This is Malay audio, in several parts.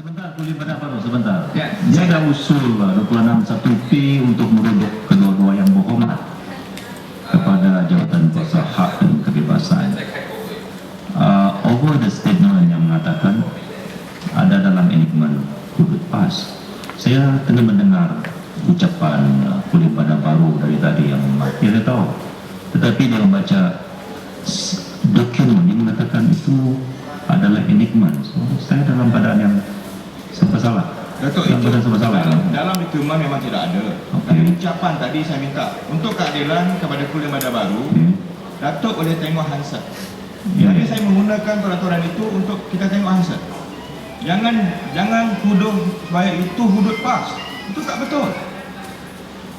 Sebentar, kulit pada baru sebentar. Ya. Dia ada usul uh, 261P untuk merujuk kedua-dua yang bohong kepada jabatan kuasa hak dan kebebasan. Uh, over the statement yang mengatakan ada dalam enigma hudud pas. Saya tengah mendengar ucapan uh, kulit pada baru dari tadi yang dia tahu. Tetapi dia membaca dokumen yang mengatakan itu adalah enigma. So, saya dalam keadaan yang serba salah. Datuk dalam itu keadaan serba salah. dalam, dalam dokumen memang tidak ada. Okey. Tapi ucapan tadi saya minta untuk keadilan kepada kuliah Mada Baru, Hmm. Datuk boleh tengok Hansat. Ya, Jadi ya. saya menggunakan peraturan itu untuk kita tengok Hansat. Jangan jangan tuduh supaya itu hudud pas. Itu tak betul.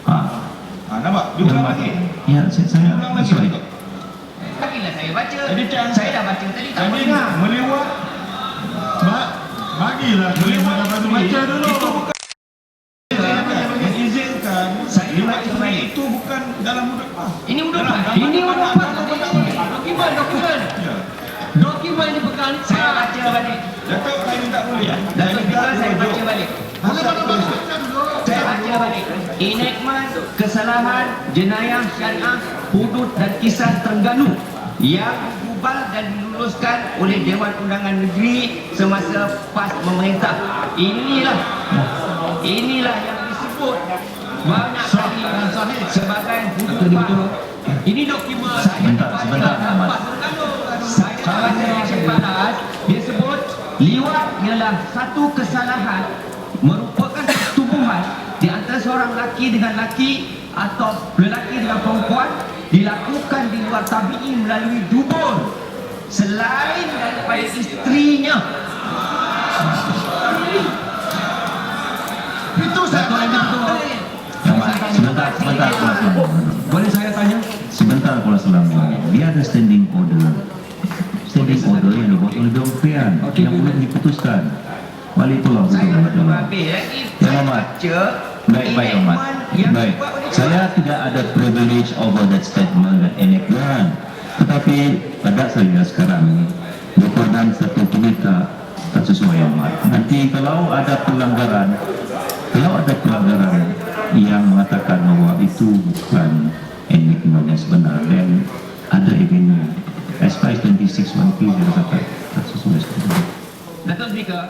Ah. Ha, nampak? Diulang lagi. Ya, saya, saya Diulang lagi. sorry. Datuk. Bagilah saya baca. Jadi saya dah baca tadi tak Jadi dengar. melewat Ba bagilah baru baca dulu. itu bukan mengizinkan Saya baca itu bukan dalam pas. Ini dalam Ini boleh. Dokumen, dokumen. Ya. Dokumen ini bukan saya baca balik. Datuk saya minta dulu ya. Datuk Bila saya baca balik. Hansat tulis. Saya baca balik. Enactment kesalahan jenayah syariah hudud dan kisah Terengganu yang digubal dan diluluskan oleh Dewan Undangan Negeri semasa PAS memerintah. Inilah inilah yang disebut banyak kali sebagai hudud PAS. Ini dokumen Sebentar, sebentar. Saya baca yang PAS dia sebut liwat ialah satu kesalahan merupakan pertubuhan di antara seorang lelaki dengan lelaki atau lelaki dengan perempuan dilakukan di luar tabi'i melalui dubur selain daripada isterinya Itu saya tanya. Yang mana? Sebentar. Boleh saya tanya? Sebentar, Kuala Selangor. Dia ada standing order. Standing order yang dibuat oleh Dewan Krian Okey, yang belum diputuskan. Wali Pulau saya belum habis lagi Ya, Muhammad. baca Baik, baik, Ahmad. yang Baik. Saya tidak ada privilege over that statement dan enactment. Tetapi pada saya sekarang ini, berperan satu berita tak sesuai Ahmad. Nanti kalau ada pelanggaran, kalau ada pelanggaran yang mengatakan bahwa itu bukan enactment yang sebenar, dan ada far as 26 1P, saya kata tak sesuai sebenarnya. Datuk Speaker